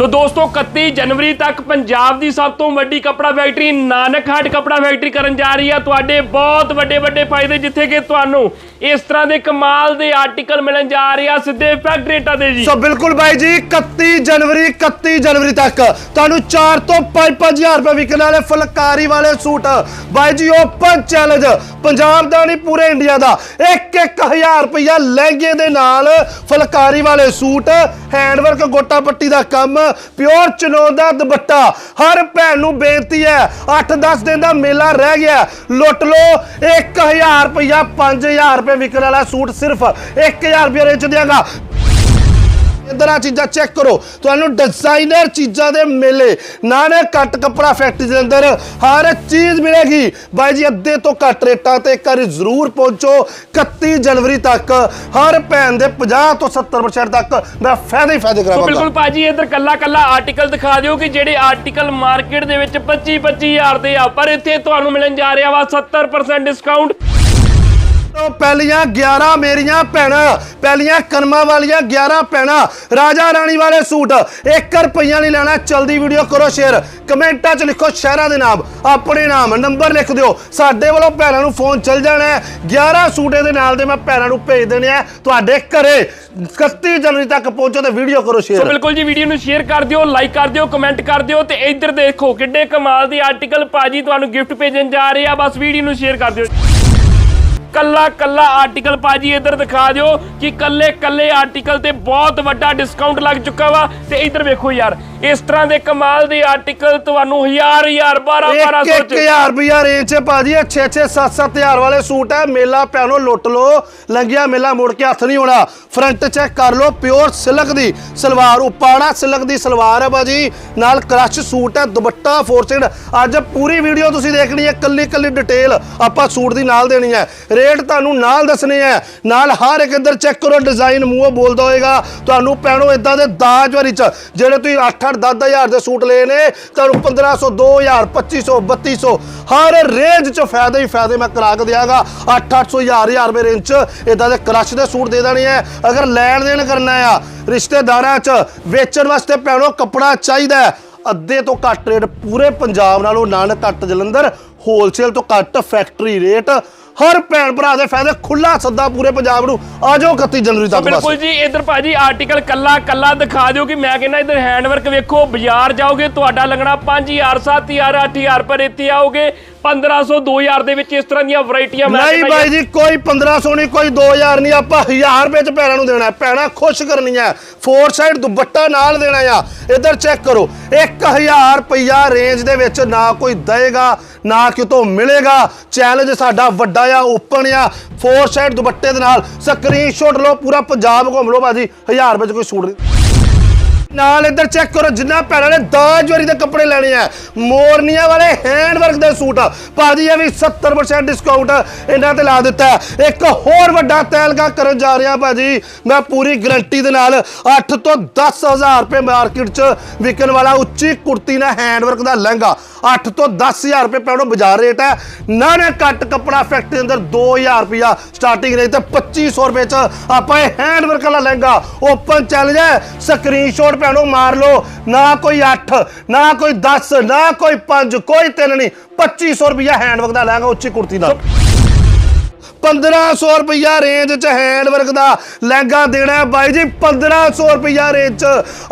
ਸੋ ਦੋਸਤੋ 31 ਜਨਵਰੀ ਤੱਕ ਪੰਜਾਬ ਦੀ ਸਭ ਤੋਂ ਵੱਡੀ ਕਪੜਾ ਫੈਕਟਰੀ ਨਾਨਕ ਹਾਟ ਕਪੜਾ ਫੈਕਟਰੀ ਕਰਨ ਜਾ ਰਹੀ ਹੈ ਤੁਹਾਡੇ ਬਹੁਤ ਵੱਡੇ ਵੱਡੇ ਫਾਇਦੇ, ਜਿੱਥੇ ਕਿ ਤੁਹਾਨੂੰ ਇਸ ਤਰ੍ਹਾਂ ਦੇ ਕਮਾਲ ਦੇ ਆਰਟੀਕਲ ਮਿਲਣ ਜਾ ਰਹੇ ਆ ਸਿੱਧੇ ਫੈਕਟਰੀ ਰੇਟਾਂ ਦੇ ਜੀ। ਸੋ ਬਿਲਕੁਲ ਬਾਈ ਜੀ 31 ਜਨਵਰੀ 31 ਜਨਵਰੀ ਤੱਕ ਤੁਹਾਨੂੰ 4 ਤੋਂ 5-5000 ਰੁਪਏ ਵਿਕਣ ਵਾਲੇ ਫੁਲਕਾਰੀ ਵਾਲੇ ਸੂਟ। ਬਾਈ ਜੀ, ਓਪਨ ਚੈਲੰਜ ਪੰਜਾਬ ਦਾ ਨਹੀਂ, ਪੂਰੇ ਇੰਡੀਆ ਦਾ। 1-1000 ਰੁਪਇਆ ਲਹਿੰਗੇ ਦੇ ਨਾਲ ਫੁਲਕਾਰੀ ਵਾਲੇ ਸੂਟ, ਹੈਂਡਵਰਕ ਗੋਟਾ ਪੱਟੀ ਦਾ ਕੰਮ ਪਿਓਰ ਚਨੋਨ ਦਾ ਦੁਪੱਟਾ। ਹਰ ਭੈਣ ਨੂੰ ਬੇਨਤੀ ਹੈ 8-10 ਦਿਨ ਦਾ ਮੇਲਾ ਰਹਿ ਗਿਆ। ਲੁੱਟ ਲਓ 1000 ਰੁਪਇਆ 5000 ਰੁਪਏ ਵਿਕਣ ਵਾਲਾ ਸੂਟ ਸਿਰਫ 1000 ਰੁਪਏ ਰੇਂਜ ਦਿਆਂਗਾ। ਇਧਰ ਆ ਚੀਜ਼ਾਂ ਚੈੱਕ ਕਰੋ। ਤੁਹਾਨੂੰ ਡਿਜ਼ਾਈਨਰ ਚੀਜ਼ਾਂ ਦੇ ਮੇਲੇ ਨਾਨੇ ਕੱਟ ਕੱਪੜਾ ਫੈਕਟਰੀ ਦੇ ਅੰਦਰ, ਹਰ ਚੀਜ਼ ਮਿਲੇਗੀ। ਬਾਈ ਜੀ, ਅੱਧੇ ਤੋਂ ਘੱਟ ਰੇਟਾਂ ਤੇ ਇੱਕ ਵਾਰੀ ਜ਼ਰੂਰ ਪਹੁੰਚੋ 31 ਜਨਵਰੀ ਤੱਕ, ਹਰ ਭੈਣ ਦੇ 50 ਤੋਂ 70% ਤੱਕ ਮੈਂ ਫਾਇਦੇ ਹੀ ਫਾਇਦੇ ਸੋ ਕਰਾਵਾਂਗਾ ਬਿਲਕੁਲ ਭਾਜੀ, ਇੱਧਰ ਕੱਲਾ ਕੱਲਾ ਆਰਟੀਕਲ ਦਿਖਾ ਦਿਓ ਕਿ ਜਿਹੜੇ ਆਰਟੀਕਲ ਮਾਰਕੀਟ ਦੇ ਵਿੱਚ 25 25000 ਦੇ ਆ, ਪਰ ਇੱਥੇ ਤੁਹਾਨੂੰ ਮਿਲਣ ਜਾ ਰਿਹਾ ਵਾ 70% ਡਿਸਕਾਊਂਟ ਤੋਂ ਪਹਿਲੀਆਂ 11 ਮੇਰੀਆਂ ਭੈਣਾਂ, ਪਹਿਲੀਆਂ ਕਰਮਾਂ ਵਾਲੀਆਂ 11 ਭੈਣਾਂ। ਰਾਜਾ ਰਾਣੀ ਵਾਲੇ ਸੂਟ 1 ਰੁਪਈਆ ਨਹੀਂ ਲੈਣਾ ਜਲਦੀ ਵੀਡੀਓ ਕਰੋ ਸ਼ੇਅਰ ਕਮੈਂਟਾਂ 'ਚ ਲਿਖੋ ਸ਼ਹਿਰਾਂ ਦੇ ਨਾਮ, ਆਪਣੇ ਨਾਮ, ਨੰਬਰ ਲਿਖ ਦਿਓ। ਸਾਡੇ ਵੱਲੋਂ ਭੈਣਾਂ ਨੂੰ ਫੋਨ ਚੱਲ ਜਾਣਾ ਹੈ। 11 ਸੂਟ ਇਹਦੇ ਨਾਲ ਦੇ ਮੈਂ ਭੈਣਾਂ ਨੂੰ ਭੇਜ ਦੇਣੇ ਆ ਤੁਹਾਡੇ ਘਰੇ। 31 ਜਨਵਰੀ ਤੱਕ ਪਹੁੰਚੋ ਤੇ ਵੀਡੀਓ ਕਰੋ ਸੋ ਸ਼ੇਅਰ ਬਿਲਕੁਲ ਜੀ ਵੀਡੀਓ ਨੂੰ ਸ਼ੇਅਰ ਕਰ ਦਿਓ ਲਾਈਕ ਕਰ ਦਿਓ ਕਮੈਂਟ ਕਰ ਦਿਓ ਤੇ ਇੱਧਰ ਦੇਖੋ ਕਿੱਡੇ ਕਮਾਲ ਦੀ ਆਰਟੀਕਲ ਭਾਜੀ ਤੁਹਾਨੂੰ ਗਿਫਟ ਭੇਜਣ ਜਾ ਰਹੇ ਆ। ਬਸ ਵੀਡੀਓ ਨੂੰ ਸ਼ੇਅਰ ਕਰ ਦਿਓ। ਕੱਲਾ ਕੱਲਾ ਆਰਟੀਕਲ ਭਾਜੀ ਇੱਧਰ ਦਿਖਾ ਦਿਓ ਕਿ ਕੱਲੇ ਕੱਲੇ ਆਰਟੀਕਲ ਤੇ ਬਹੁਤ ਵੱਡਾ ਡਿਸਕਾਊਂਟ ਲੱਗ ਚੁੱਕਾ ਵਾ ਤੇ ਇੱਧਰ ਵੇਖੋ ਯਾਰ ਇਸ ਤਰ੍ਹਾਂ ਦੇ ਕਮਾਲ ਦੇ ਆਰਟੀਕਲ ਤੁਹਾਨੂੰ ਹਜ਼ਾਰ ਹਜ਼ਾਰ 12 1200 ਚ 1000 ਰੁਪਿਆ ਰੇਂਜ 'ਚ ਭਾਜੀ 6 6 7 7000 ਵਾਲੇ ਸੂਟ ਹੈ। ਮੇਲਾ ਪਿਆਨੋ ਲੁੱਟ ਲੋ ਲੰਗਿਆ ਮੇਲਾ ਮੁੜ ਕੇ ਹੱਥ ਨਹੀਂ ਹੋਣਾ। ਫਰੰਟ ਚੈੱਕ ਕਰ ਲੋ ਪਿਓਰ ਸਿਲਕ ਦੀ ਸਲਵਾਰ ਉਪਾੜਾ ਸਿਲਕ ਦੀ ਸਲਵਾਰ ਹੈ ਭਾਜੀ। ਨਾਲ ਕ੍ਰਸ਼ ਸੂਟ ਹੈ ਦੁਪੱਟਾ ਫੋਰਸਡ ਅੱਜ ਪੂਰੀ ਵੀਡੀਓ ਤੁਸੀਂ ਦੇਖਣੀ ਹੈ ਕੱਲੀ ਕੱਲੀ ਡਿਟੇਲ ਆਪਾਂ ਸੂਟ ਦੀ ਨਾਲ ਦੇਣੀ ਹੈ। ਰੇਟ ਤੁਹਾਨੂੰ ਨਾਲ ਦੱਸਣੇ ਹੈ ਨਾਲ ਹਰ ਇੱਕ ਇੱਧਰ ਚੈੱਕ ਕਰੋ ਡਿਜ਼ਾਈਨ ਮੂੰਹੋਂ ਬੋਲਦਾ ਹੋਏਗਾ। ਤੁਹਾਨੂੰ ਪੈਣੋ ਇਦਾਂ ਦੇ ਦਾਜ ਵਾਰੀ ਚ, ਜਿਹੜੇ ਤੁਸੀਂ 8 8 10 ਹਜ਼ਾਰ ਦੇ ਸੂਟ ਲਏ ਨੇ, ਤੁਹਾਨੂੰ 1500 2000 2500 3200 ਹਰ ਰੇਂਜ ਚ ਫਾਇਦੇ ਹੀ ਫਾਇਦੇ ਮੈਂ ਕਰਾ ਕੇ ਦਿਆਂਗਾ। 8 800 1000 1000 ਰੁਪਏ ਰੇਂਜ ਚ ਇਦਾਂ ਦੇ ਕ੍ਰਸ਼ ਦੇ ਸੂਟ ਦੇ ਦੇਣੇ ਆ। ਅਗਰ ਲੈਣ ਦੇਣ ਕਰਨਾ ਆ, ਰਿਸ਼ਤੇਦਾਰਾਂ ਚ, ਵੇਚਣ ਵਾਸਤੇ ਪੈਣੋ ਕੱਪੜਾ ਚਾਹੀਦਾ ਅੱਧੇ ਤੋਂ ਘੱਟ ਰੇਟ ਪੂਰੇ ਪੰਜਾਬ ਨਾਲੋਂ ਨਾਨਕ ਘੱਟ ਜਲੰਧਰ ਹੋਲਸੇਲ ਤੋਂ ਘੱਟ ਫੈਕਟਰੀ ਰੇਟ ਹਰ ਭੈਣ ਭਰਾ ਦੇ ਫਾਇਦੇ ਖੁੱਲਾ ਸੱਦਾ ਪੂਰੇ ਪੰਜਾਬ ਨੂੰ। ਆਜੋ 31 ਜਨਵਰੀ ਤੱਕ ਬਸ ਬਿਲਕੁਲ ਜੀ ਇੱਧਰ ਭਾਜੀ ਆਰਟੀਕਲ ਕੱਲਾ ਕੱਲਾ ਦਿਖਾ ਦਿਓ ਕਿ ਮੈਂ ਕਹਿੰਦਾ ਇੱਧਰ ਹੈਂਡਵਰਕ ਵੇਖੋ ਬਾਜ਼ਾਰ ਜਾਓਗੇ ਤੁਹਾਡਾ ਲੱਗਣਾ 5000 7000 8000 ਪਰ ਇੱਥੇ ਆਓਗੇ 1500 2000 ਦੇ ਵਿੱਚ ਇਸ ਤਰ੍ਹਾਂ ਦੀਆਂ ਵੈਰਾਈਟੀਆਂ ਨਹੀਂ ਬਾਈ ਜੀ ਕੋਈ 1500 ਨਹੀਂ ਕੋਈ 2000 ਨਹੀਂ ਆਪਾਂ 1000 ਰੁਪਏ ਚ ਭੈਣਾਂ ਨੂੰ ਦੇਣਾ ਹੈ। ਭੈਣਾਂ ਖੁਸ਼ ਕਰਨੀਆਂ ਫੋਰ ਸਾਈਡ ਦੁਪੱਟਾ ਨਾਲ ਦੇਣਾ ਆ। ਇੱਧਰ ਚੈੱਕ ਕਰੋ। 1000 ਰੁਪਇਆ ਰੇਂਜ ਦੇ ਵਿੱਚ ਨਾ ਕੋਈ ਦੇਗਾ ਨਾ ਕਿਤੋਂ ਮਿਲੇਗਾ। ਚੈਲੰਜ ਸਾਡਾ ਵੱਡਾ ਆ ਓਪਨ ਆ। ਫੋਰ ਸਾਈਡ ਦੁਪੱਟੇ ਦੇ ਨਾਲ। ਸਕਰੀਨਸ਼ਾਟ ਲਓ ਪੂਰਾ ਪੰਜਾਬ ਘੁੰਮ ਲਓ ਬਾਜੀ। 1000 ਰੁਪਏ ਚ ਕੋਈ ਸੂਟ ਨਹੀਂ। ਨਾਲ ਇੱਧਰ ਚੈੱਕ ਕਰੋ, ਜਿੰਨਾ ਭੈਣਾਂ ਨੇ ਦਾਜ ਵਾਰੀ ਦੇ ਕੱਪੜੇ ਲੈਣੇ ਆ। ਮੋਰਨੀਆਂ ਵਾਲੇ ਹੈਂਡਵਰਕ ਦੇ ਸੂਟ। ਭਾਜੀ, ਇਹ ਵੀ 70% ਡਿਸਕਾਊਂਟ ਇਹਨਾਂ ਤੇ ਲਾ ਦਿੱਤਾ ਹੈ। ਇੱਕ ਹੋਰ ਵੱਡਾ ਤੈਲਗਾ ਕਰਨ ਜਾ ਰਿਹਾ ਭਾਜੀ, ਮੈਂ ਪੂਰੀ ਗਰੰਟੀ ਦੇ ਨਾਲ 8 ਤੋਂ 10000 ਰੁਪਏ ਮਾਰਕੀਟ 'ਚ ਵਿਕਣ ਵਾਲਾ ਉੱਚੀ ਕੁੜਤੀ ਨਾਲ ਹੈਂਡਵਰਕ ਦਾ ਲਹਿੰਗਾ। 8 ਤੋਂ 10000 ਰੁਪਏ ਪੈਣੋ ਬਾਜ਼ਾਰ ਰੇਟ ਹੈ। ਨਾ ਨਾ ਕੱਟ ਕੱਪੜਾ ਫੈਕਟਰੀ ਦੇ ਅੰਦਰ 2000 ਰੁਪਿਆ ਸਟਾਰਟਿੰਗ ਰੇਟ ਤੇ 2500 ਰੁਪਏ 'ਚ ਆਪਾਂ ਇਹ ਹੈਂਡਵਰਕ ਵਾਲਾ ਲਹਿੰਗਾ ਓਪਨ ਚੈਲੰਜ ਹੈ ਸਕਰੀਨਸ਼ਾਟ ਭੈਣੋ, ਮਾਰ ਲਓ। ਨਾ ਕੋਈ 8 ਨਾ ਕੋਈ 10 ਨਾ ਕੋਈ 5 ਕੋਈ 3 ਨਹੀਂ। 2500 ਰੁਪਇਆ ਹੈਂਡਵਰਕ ਦਾ ਲਹਿੰਗਾ ਉੱਚੀ ਕੁੜਤੀ ਦਾ। 1500 ਰੁਪਇਆ ਰੇਂਜ ਚ ਹੈਂਡ ਹੈਂਡਵਰਕ ਦਾ ਲਹਿੰਗਾ ਦੇਣਾ ਹੈ ਬਾਈ ਜੀ 1500 ਰੁਪਇਆ ਰੇਂਜ ਚ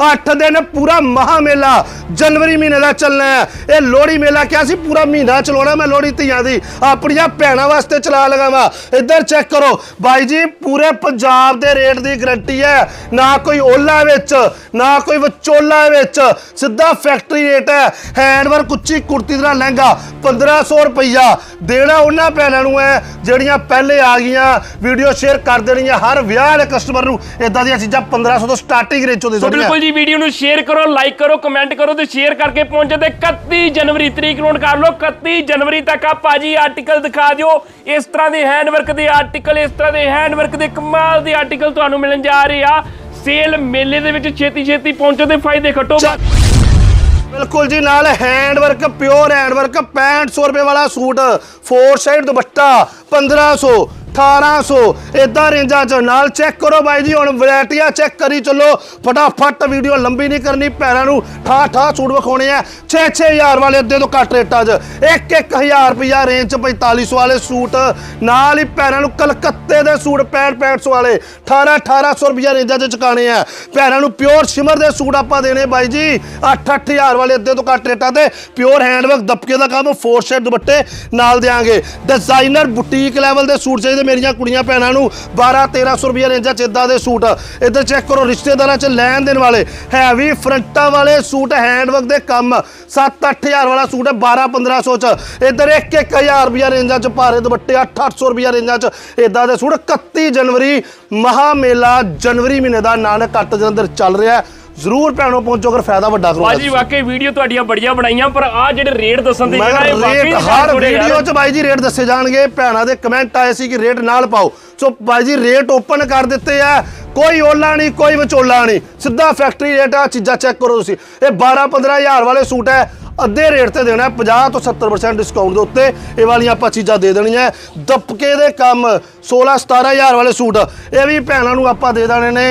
8 ਦਿਨ ਪੂਰਾ ਮਹਾ ਮੇਲਾ ਜਨਵਰੀ ਮਹੀਨੇ ਦਾ ਚੱਲਣਾ ਹੈ। ਇਹ ਲੋਹੜੀ ਮੇਲਾ ਕਿਹਾ ਸੀ? ਪੂਰਾ ਮਹੀਨਾ ਚਲਾਉਣਾ ਮੈਂ ਲੋਹੜੀ ਧੀਆਂ ਦੀ। ਆਪਣੀਆਂ ਭੈਣਾਂ ਵਾਸਤੇ ਚਲਾ ਲਗਾਵਾ। ਇੱਧਰ ਚੈੱਕ ਕਰੋ। ਬਾਈ ਜੀ, ਪੂਰੇ ਪੰਜਾਬ ਦੇ ਰੇਟ ਦੀ ਗਰੰਟੀ ਹੈ। ਨਾ ਕੋਈ ਓਲਾ ਵਿੱਚ, ਨਾ ਕੋਈ ਵਿਚੋਲਾ ਵਿੱਚ। ਸਿੱਧਾ ਫੈਕਟਰੀ ਰੇਟ ਹੈ। ਹੈਂਡਵਰਕ ਉੱਚੀ ਕੁੜਤੀ ਦਾ ਲਹਿੰਗਾ 1500 ਰੁਪਈਆ ਦੇਣਾ ਉਹਨਾਂ ਭੈਣਾਂ ਨੂੰ ਹੈ, ਜਿਹੜੀਆਂ ਪਹਿਲੇ ਆ ਗਈਆਂ ਵੀਡੀਓ ਸ਼ੇਅਰ ਕਰ ਦੇਣੀਆਂ ਹਰ ਵਿਆਹ ਦੇ ਕਸਟਮਰ ਨੂੰ। ਇਦਾਂ ਦੀਆਂ ਚੀਜ਼ਾਂ 1500 ਤੋਂ ਸਟਾਰਟਿੰਗ ਰੇਂਜ ਚੋਂ ਦੇ ਸੋ ਬਿਲਕੁਲ ਜੀ ਵੀਡੀਓ ਨੂੰ ਸ਼ੇਅਰ ਕਰੋ ਲਾਈਕ ਕਰੋ ਕਮੈਂਟ ਕਰੋ ਤੇ ਸ਼ੇਅਰ ਕਰਕੇ ਪਹੁੰਚੋ ਤੇ 31 ਜਨਵਰੀ ਤਰੀਕ ਨੋਟ ਕਰ ਲਓ। 31 ਜਨਵਰੀ ਤੱਕ ਆ ਭਾਜੀ ਆਰਟੀਕਲ ਦਿਖਾ ਦਿਓ। ਇਸ ਤਰ੍ਹਾਂ ਦੇ ਹੈਂਡਵਰਕ ਦੇ ਆਰਟੀਕਲ ਇਸ ਤਰ੍ਹਾਂ ਦੇ ਹੈਂਡਵਰਕ ਦੇ ਕਮਾਲ ਦੇ ਆਰਟੀਕਲ ਤੁਹਾਨੂੰ ਮਿਲਣ ਜਾ ਰਹੇ ਆ। ਸੇਲ ਮੇਲੇ ਦੇ ਵਿੱਚ ਛੇਤੀ ਛੇਤੀ ਪਹੁੰਚੋ ਤੇ ਫਾਇਦੇ ਖੱਟੋ ਬਿਲਕੁਲ ਜੀ, ਨਾਲ hand work pure hand work 6500 ਰੁਪਏ ਵਾਲਾ ਸੂਟ ਫੋਰ ਸਾਈਡ ਦੁਪੱਟਾ 1500 1800 ਇਦਾਂ ਰੇਂਜਾਂ ਚ। ਨਾਲ ਚੈੱਕ ਕਰੋ ਬਾਈ ਜੀ, ਹੁਣ ਵੈਰਾਈਟੀਆਂ ਚੈੱਕ ਕਰੀ ਚੱਲੋ। ਫਟਾਫਟ ਵੀਡੀਓ ਲੰਬੀ ਨਹੀਂ ਕਰਨੀ ਪੈਰਾਂ ਨੂੰ ਠਾ ਠਾ ਸੂਟ ਵਿਖਾਉਣੇ ਆ। 6-6000 ਵਾਲੇ ਅੱਧੇ ਤੋਂ ਘੱਟ ਰੇਟਾਂ 'ਚ। 1-1000 ਰੁਪਿਆ ਰੇਂਜ 'ਚ 4500 ਵਾਲੇ ਸੂਟ। ਨਾਲ ਹੀ ਪੈਰਾਂ ਨੂੰ ਕਲਕੱਤੇ ਦੇ ਸੂਟ 65-65 ਵਾਲੇ। 18-1800 ਰੁਪਿਆ ਰੇਂਜਾਂ 'ਚ ਚੁਕਾਣੇ ਆ। ਪੈਰਾਂ ਨੂੰ ਪਿਓਰ ਸ਼ਿਮਰ ਦੇ ਸੂਟ ਆਪਾਂ ਦੇਣੇ ਬਾਈ ਜੀ। 8-8000 ਵਾਲੇ ਅੱਧੇ ਤੋਂ ਘੱਟ ਰੇਟਾਂ ਤੇ। ਪਿਓਰ ਹੈਂਡਵਰਕ ਦਬਕੇ ਦਾ ਕੰਮ ਫੋਰ ਸ਼ੇਡ ਦੁਪੱਟੇ ਨਾਲ ਦੇਾਂਗੇ ਡਿਜ਼ਾਈਨਰ ਬੁਟੀਕ ਲੈਵਲ ਦੇ ਸੂਟ ਚਾਹੀਦੇ ਮੇਰੀਆਂ ਕੁੜੀਆਂ ਭੈਣਾਂ ਨੂੰ 12-1300 ਰੁਪਿਆ ਰੇਂਜਾਂ 'ਚ ਇਦਾਂ ਦੇ ਸੂਟ। ਇੱਧਰ ਚੈੱਕ ਕਰੋ, ਰਿਸ਼ਤੇਦਾਰਾਂ 'ਚ ਲੈਣ ਦੇਣ ਵਾਲੇ ਹੈਵੀ ਫਰੰਟਾਂ ਵਾਲੇ ਸੂਟ ਹੈਂਡਵਰਕ ਦੇ ਕੰਮ। 7-8000 ਵਾਲਾ ਸੂਟ ਹੈ 12-1500 ਚ। ਇੱਧਰ 1-1000 ਰੁਪਿਆ ਰੇਂਜਾਂ 'ਚ ਭਾਰੇ ਦੁਪੱਟੇ 8-800 ਰੁਪਿਆ ਰੇਂਜਾਂ 'ਚ ਇਦਾਂ ਦੇ ਸੂਟ। 31 ਜਨਵਰੀ ਮਹਾ ਮੇਲਾ ਜਨਵਰੀ ਮਹੀਨੇ ਦਾ ਨਾਨਕ ਕੱਟ ਜਲੰਧਰ ਚੱਲ ਰਿਹਾ ਹੈ। ਜ਼ਰੂਰ ਭੈਣੋ ਪਹੁੰਚੋ ਅਗਰ ਫਾਇਦਾ ਵੱਡਾ ਕਰੋ ਭਾਜੀ ਵਾਕਈ ਵੀਡੀਓ ਤੁਹਾਡੀਆਂ ਬੜੀਆਂ ਬਣਾਈਆਂ ਪਰ ਆ ਜਿਹੜੇ ਰੇਟ ਦੱਸਣ ਦੇ ਜਿਹੜਾ ਇਹ ਵਾਕਈ ਹਰ। ਵੀਡੀਓ 'ਚ ਬਾਈ ਜੀ ਰੇਟ ਦੱਸੇ ਜਾਣਗੇ ਭੈਣਾਂ ਦੇ ਕਮੈਂਟ ਆਏ ਸੀ ਕਿ ਰੇਟ ਨਾਲ ਪਾਓ। ਸੋ ਬਾਈ ਜੀ ਰੇਟ ਓਪਨ ਕਰ ਦਿੱਤੇ ਆ। ਕੋਈ ਓਲਾ ਨਹੀਂ ਕੋਈ ਵਿਚੋਲਾ ਨਹੀਂ। ਸਿੱਧਾ ਫੈਕਟਰੀ ਰੇਟ ਆ ਚੀਜ਼ਾਂ ਚੈੱਕ ਕਰੋ ਤੁਸੀਂ। ਇਹ 12 15000 ਵਾਲੇ ਸੂਟ ਹੈ ਅੱਧੇ ਰੇਟ ਤੇ ਦੇਣਾ ਹੈ, 50 ਤੋਂ 70% ਡਿਸਕਾਊਂਟ ਦੇ ਉੱਤੇ। ਇਹ ਵਾਲੀਆਂ ਆਪਾਂ ਚੀਜ਼ਾਂ ਦੇ ਦੇਣੀਆਂ ਹੈ। ਦਬਕੇ ਦੇ ਕੰਮ 16 17000 ਵਾਲੇ ਸੂਟ। ਇਹ ਵੀ ਭੈਣਾਂ ਨੂੰ ਆਪਾਂ ਦੇ ਦੇਣੇ ਨੇ।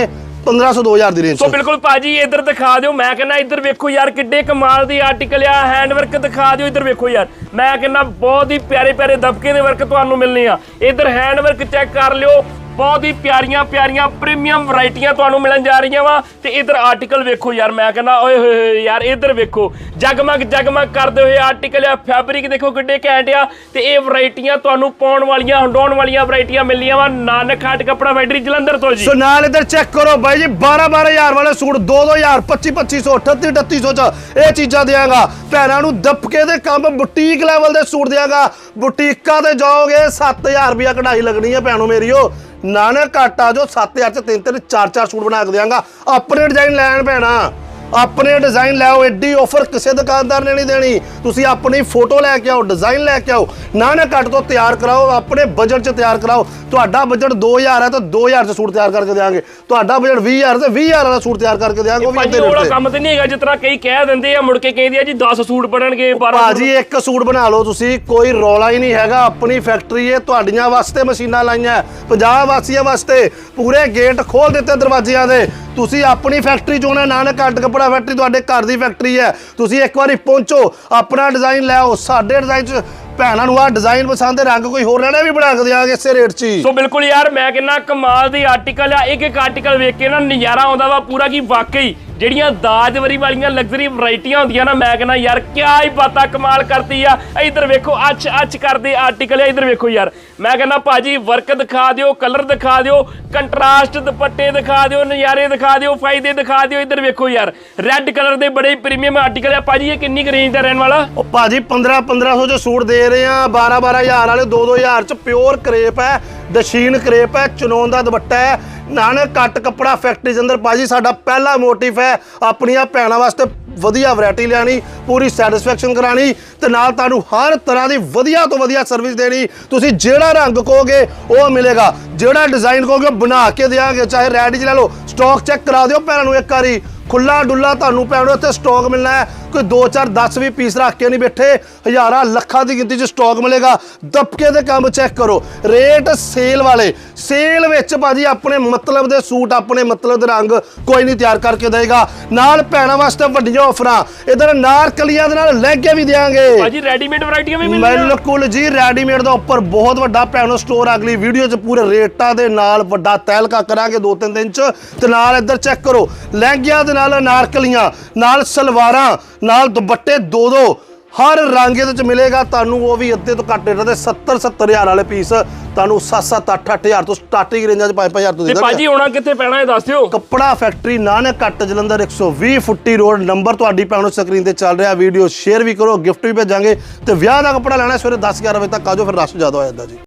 1500 2000 ਦੀ ਰੇਂਜ ਸੋ ਬਿਲਕੁਲ ਭਾਜੀ ਇੱਧਰ ਦਿਖਾ ਦਿਓ। ਮੈਂ ਕਹਿੰਦਾ ਇੱਧਰ ਵੇਖੋ ਯਾਰ ਕਿੱਡੇ ਕਮਾਲ ਦੀ ਆਰਟੀਕਲ ਆ ਹੈਂਡਵਰਕ ਦਿਖਾ ਦਿਓ ਇੱਧਰ ਵੇਖੋ ਯਾਰ। ਮੈਂ ਕਹਿੰਦਾ ਬਹੁਤ ਹੀ ਪਿਆਰੇ ਪਿਆਰੇ ਦਬਕੇ ਦੇ ਵਰਕ ਤੁਹਾਨੂੰ ਮਿਲਨੇ ਆ। ਇੱਧਰ ਹੈਂਡਵਰਕ ਚੈੱਕ ਕਰ ਲਿਓ। ਬਹੁਤ ਹੀ ਪਿਆਰੀਆਂ ਪਿਆਰੀਆਂ ਪ੍ਰੀਮੀਅਮ ਵੈਰਾਈਟੀਆਂ ਤੁਹਾਨੂੰ ਮਿਲਣ ਜਾ ਰਹੀਆਂ ਵਾ। ਤੇ ਇੱਧਰ ਆਰਟੀਕਲ ਵੇਖੋ ਯਾਰ, ਮੈਂ ਕਹਿੰਦਾ, ਓਏ ਹੋਏ ਹੋਏ, ਯਾਰ ਇੱਧਰ ਵੇਖੋ। ਜਗਮਗ ਜਗਮਗ ਕਰਦੇ ਹੋਏ ਆਰਟੀਕਲ ਆ ਫੈਬਰਿਕ ਦੇਖੋ ਕਿੱਡੇ ਘੈਂਟ ਆ। ਤੇ ਇਹ ਵੈਰਾਈਟੀਆਂ ਤੁਹਾਨੂੰ ਪਾਉਣ ਵਾਲੀਆਂ, ਹੰਡਾਉਣ ਵਾਲੀਆਂ ਵੈਰਾਈਟੀਆਂ ਮਿਲਣੀਆਂ ਵਾ। ਨਾਨਕ ਹਾਟ ਕੱਪੜਾ ਫੈਕਟਰੀ ਜਲੰਧਰ ਤੋਂ ਜੀ। ਸੋ ਨਾਲ ਇੱਧਰ ਚੈੱਕ ਕਰੋ ਬਾਈ ਜੀ 12 12000 ਵਾਲੇ ਸੂਟ 2 2000 25 2500 38 3800 ਚ ਇਹ ਚੀਜ਼ਾਂ ਦਿਆਂਗਾ। ਭੈਣਾਂ ਨੂੰ ਦਬਕੇ ਦੇ ਕੰਮ ਬੁਟੀਕ ਲੈਵਲ ਦੇ ਸੂਟ ਦਿਆਂਗਾ। ਬੁਟੀਕਾਂ ਤੇ ਜਾਓਗੇ 7000 ਰੁਪਿਆ ਕਢਾਈ ਲੱਗਣੀ ਹੈ ਭੈਣੋ ਮੇਰੀਓ। ਨਾਨਕ ਘਾਟਾ ਜੋ 7000 ਚ ਤਿੰਨ ਤਿੰਨ ਚਾਰ ਚਾਰ ਸੂਟ ਬਣਾ ਕੇ ਦਿਆਂਗਾ ਆਪਣੇ ਡਿਜ਼ਾਈਨ ਲੈਣ ਭੈਣਾ ਆਪਣੇ ਡਿਜ਼ਾਈਨ ਲੈਓ ਐਡੀ ਆਫਰ ਕਿਸੇ ਦੁਕਾਨਦਾਰ ਨੇ ਨਹੀਂ ਦੇਣੀ। ਤੁਸੀਂ ਆਪਣੀ ਫੋਟੋ ਲੈ ਕੇ ਆਓ ਡਿਜ਼ਾਈਨ ਲੈ ਕੇ ਆਓ। ਨਾਨਕ ਘੱਟ ਤੋਂ ਤਿਆਰ ਕਰਾਓ ਆਪਣੇ ਬਜਟ 'ਚ ਤਿਆਰ ਕਰਾਓ। ਤੁਹਾਡਾ ਬਜਟ 2000 ਹੈ ਤਾਂ 2000 'ਚ ਸੂਟ ਤਿਆਰ ਕਰਕੇ ਦੇਵਾਂਗੇ ਤੁਹਾਡਾ ਬਜਟ 20000 ਤੇ 20000 ਵਾਲਾ ਸੂਟ ਤਿਆਰ ਕਰਕੇ ਦੇਵਾਂਗੇ ਉਹ ਵੀ ਅੱਧੇ ਰੇਟ ਤੇ ਕੰਮ ਤੇ ਨਹੀਂ ਹੈਗਾ ਜਿਸ ਤਰ੍ਹਾਂ ਕਈ ਕਹਿ ਦਿੰਦੇ ਆ ਮੁੜ ਕੇ ਕਹਿੰਦੇ ਆ ਜੀ 10 ਸੂਟ ਬਣਨਗੇ 12 ਭਾਜੀ ਇੱਕ ਸੂਟ ਬਣਾ ਲਓ ਤੁਸੀਂ ਕੋਈ ਰੌਲਾ ਹੀ ਨਹੀਂ ਹੈਗਾ। ਆਪਣੀ ਫੈਕਟਰੀ ਹੈ ਤੁਹਾਡੀਆਂ ਵਾਸਤੇ ਮਸ਼ੀਨਾਂ ਲਾਈਆਂ 50 ਵਾਸੀਆਂ ਵਾਸਤੇ ਪੂਰੇ ਗੇਟ ਖੋਲ ਦਿੱਤੇ ਦਰਵਾਜ਼ਿਆਂ ਦੇ। ਤੁਸੀਂ ਆਪਣੀ ਫੈਕਟਰੀ ਚੋਂ ਨਾ ਨਾਨਕ ਕੱਟ ਕੱਪੜਾ ਫੈਕਟਰੀ ਤੁਹਾਡੇ ਘਰ ਦੀ ਫੈਕਟਰੀ ਹੈ। ਤੁਸੀਂ ਇੱਕ ਵਾਰੀ ਪਹੁੰਚੋ, ਆਪਣਾ ਡਿਜ਼ਾਈਨ ਲੈ ਆਓ, ਸਾਡੇ ਡਿਜ਼ਾਈਨ ਚ ਭੈਣਾਂ ਨੂੰ ਆਹ ਡਿਜ਼ਾਈਨ ਪਸੰਦ ਹੈ, ਰੰਗ ਕੋਈ ਹੋਰ ਲੈਣਾ ਵੀ ਬਣਾ ਕੇ ਦਿਆਂਗੇ ਇਸੇ ਰੇਟ 'ਚ ਹੀ। ਸੋ ਬਿਲਕੁਲ ਯਾਰ, ਮੈਂ ਕਹਿੰਦਾ ਕਮਾਲ ਦੀ ਆਰਟੀਕਲ ਆ, ਇੱਕ ਇੱਕ ਆਰਟੀਕਲ ਵੇਖ ਕੇ ਨਾ ਨਜ਼ਾਰਾ ਆਉਂਦਾ ਵਾ, ਪੂਰਾ ਕੀ ਵਾਕਈ ਜਿਹੜੀਆਂ ਦਾਜਵਰੀ ਵਾਲੀਆਂ ਲਗਜ਼ਰੀ ਵੈਰਾਈਟੀਆਂ ਹੁੰਦੀਆਂ ਨਾ, ਮੈਂ ਕਹਿੰਦਾ, ਯਾਰ, ਕਿਆ ਹੀ ਬਾਤਾਂ ਕਮਾਲ ਕਰਦੀ ਆ। ਇੱਧਰ ਵੇਖੋ ਅੱਛ ਅੱਛ ਕਰਦੇ ਆਰਟੀਕਲ ਆ, ਇੱਧਰ ਵੇਖੋ ਯਾਰ। ਮੈਂ ਕਹਿੰਦਾ, ਭਾਜੀ ਵਰਕ ਦਿਖਾ ਦਿਓ ਕਲਰ ਦਿਖਾ ਦਿਓ ਕੰਟਰਾਸਟ ਦੁਪੱਟੇ ਦਿਖਾ ਦਿਓ, ਨਜ਼ਾਰੇ ਦਿਖਾ ਦਿਓ, ਫਾਇਦੇ ਦਿਖਾ ਦਿਓ, ਇੱਧਰ ਵੇਖੋ ਯਾਰ। ਰੈੱਡ ਕਲਰ ਦੇ ਬੜੇ ਪ੍ਰੀਮੀਅਮ ਆਰਟੀਕਲ ਆ। ਭਾਜੀ, ਇਹ ਕਿੰਨੀ ਕੁ ਰੇਂਜ ਦਾ ਰਹਿਣ ਵਾਲਾ? ਉਹ ਭਾਜੀ 15 1500 ਚ ਸੂਟ ਦੇ ਰਹੇ ਆ 12 12000 ਵਾਲੇ 2 2000 ਚ ਪਿਓਰ ਕਰੇਪ ਹੈ, ਦਸ਼ੀਨ ਕਰੇਪ ਹੈ, ਚਨੋਨ ਦਾ ਦੁਪੱਟਾ ਹੈ। ਨਾਨਕ ਘੱਟ ਕੱਪੜਾ ਫੈਕਟਰੀ ਦੇ ਅੰਦਰ ਭਾਜੀ, ਸਾਡਾ ਪਹਿਲਾ ਮੋਟਿਵ ਹੈ ਆਪਣੀਆਂ ਭੈਣਾਂ ਵਾਸਤੇ ਵਧੀਆ ਵੈਰਾਈਟੀ ਲੈਣੀ ਪੂਰੀ ਸੈਟੀਸਫੈਕਸ਼ਨ ਕਰਾਣੀ ਤੇ ਨਾਲ ਤੁਹਾਨੂੰ ਹਰ ਤਰ੍ਹਾਂ ਦੀ ਵਧੀਆ ਤੋਂ ਵਧੀਆ ਸਰਵਿਸ ਦੇਣੀ। ਤੁਸੀਂ ਜਿਹੜਾ ਰੰਗ ਕਹੋਗੇ, ਉਹ ਮਿਲੇਗਾ। ਜਿਹੜਾ ਡਿਜ਼ਾਈਨ ਕਹੋਗੇ, ਉਹ ਬਣਾ ਕੇ ਦੇਵਾਂਗੇ ਚਾਹੇ ਰੈਡ ਚ ਲੈ ਲਓ ਸਟਾਕ ਚੈੱਕ ਕਰਾ ਦਿਓ ਭੈਣਾਂ ਨੂੰ ਇੱਕ ਵਾਰੀ। ਖੁੱਲਾ ਡੁੱਲਾ ਤੁਹਾਨੂੰ ਪੈਣੋ ਇੱਥੇ ਸਟਾਕ ਮਿਲਣਾ ਹੈ। ਕੋਈ 2 4 10 ਵੀ ਪੀਸ ਰੱਖ ਕੇ ਨਹੀਂ ਬੈਠੇ। ਹਜ਼ਾਰਾਂ ਲੱਖਾਂ ਦੀ ਗਿਣਤੀ 'ਚ ਸਟਾਕ ਮਿਲੇਗਾ। ਦਬਕੇ ਦੇ ਕੰਮ ਚੈੱਕ ਕਰੋ। ਰੇਟ ਸੇਲ ਵਾਲੇ ਸੇਲ ਵਿੱਚ ਭਾਜੀ ਆਪਣੇ ਮਤਲਬ ਦੇ ਸੂਟ ਆਪਣੇ ਮਤਲਬ ਦੇ ਰੰਗ ਕੋਈ ਨਹੀਂ ਤਿਆਰ ਕਰਕੇ ਦੇਗਾ ਨਾਲ ਭੈਣਾਂ ਵਾਸਤੇ ਵੱਡੀਆਂ ਆਫਰਾਂ ਇਧਰ ਨਾਰਕਲੀਆਂ ਦੇ ਨਾਲ ਲਹਿੰਗੇ ਵੀ ਦੇਾਂਗੇ ਭਾਜੀ ਰੈਡੀਮੇਡ ਵੈਰਾਈਟੀਆਂ ਵੀ ਮਿਲਦੀਆਂ ਬਿਲਕੁਲ ਜੀ ਰੈਡੀਮੇਡ ਦਾ ਉੱਪਰ ਬਹੁਤ ਵੱਡਾ ਪੈਨੋ ਸਟੋਰ ਅਗਲੀ ਵੀਡੀਓ 'ਚ ਪੂਰੇ ਰੇਟਾਂ ਦੇ ਨਾਲ ਵੱਡਾ ਤੈਲਕਾ ਕਰਾਂਗੇ ਦੋ ਤਿੰਨ ਦਿਨ 'ਚ। ਤੇ ਨਾਲ ਇੱਧਰ ਚੈੱਕ ਕਰੋ। ਲਹਿੰਗਿਆਂ ਦੇ ਨਾਲ ਅਨਾਰਕਲੀਆਂ ਨਾਲ ਸਲਵਾਰਾਂ ਨਾਲ ਦੁਪੱਟੇ ਦੋ ਦੋ। ਹਰ ਰੰਗ ਇਹਦੇ 'ਚ ਮਿਲੇਗਾ। ਤੁਹਾਨੂੰ ਉਹ ਵੀ ਅੱਧੇ ਤੋਂ ਘੱਟ ਰੇਟ ਤੇ 70 70000 ਵਾਲੇ ਪੀਸ ਤੁਹਾਨੂੰ 7 7 8 8000 ਤੋਂ ਸਟਾਰਟਿੰਗ ਰੇਂਜਾਂ 'ਚ 5 5000 ਤੋਂ ਦੇ ਤੇ ਦਾਂਗੇ ਭਾਜੀ ਆਉਣਾ ਕਿੱਥੇ ਪੈਣਾ ਇਹ ਦੱਸ ਦਿਓ। ਕੱਪੜਾ ਫੈਕਟਰੀ ਨਾਨਕ ਕੱਟ ਜਲੰਧਰ 120 ਫੁੱਟੀ ਰੋਡ ਨੰਬਰ ਤੁਹਾਡੀ ਭੈਣੋ ਸਕਰੀਨ ਤੇ ਚੱਲ ਰਿਹਾ। ਵੀਡੀਓ ਸ਼ੇਅਰ ਵੀ ਕਰੋ ਗਿਫਟ ਵੀ ਭੇਜਾਂਗੇ। ਤੇ ਵਿਆਹ ਦਾ ਕੱਪੜਾ ਲੈਣਾ ਸਵੇਰੇ 10 11 ਵਜੇ ਤੱਕ ਆਜੋ ਫਿਰ ਰਸ਼ ਜ਼ਿਆਦਾ ਹੋ ਜਾਂਦਾ ਜੀ।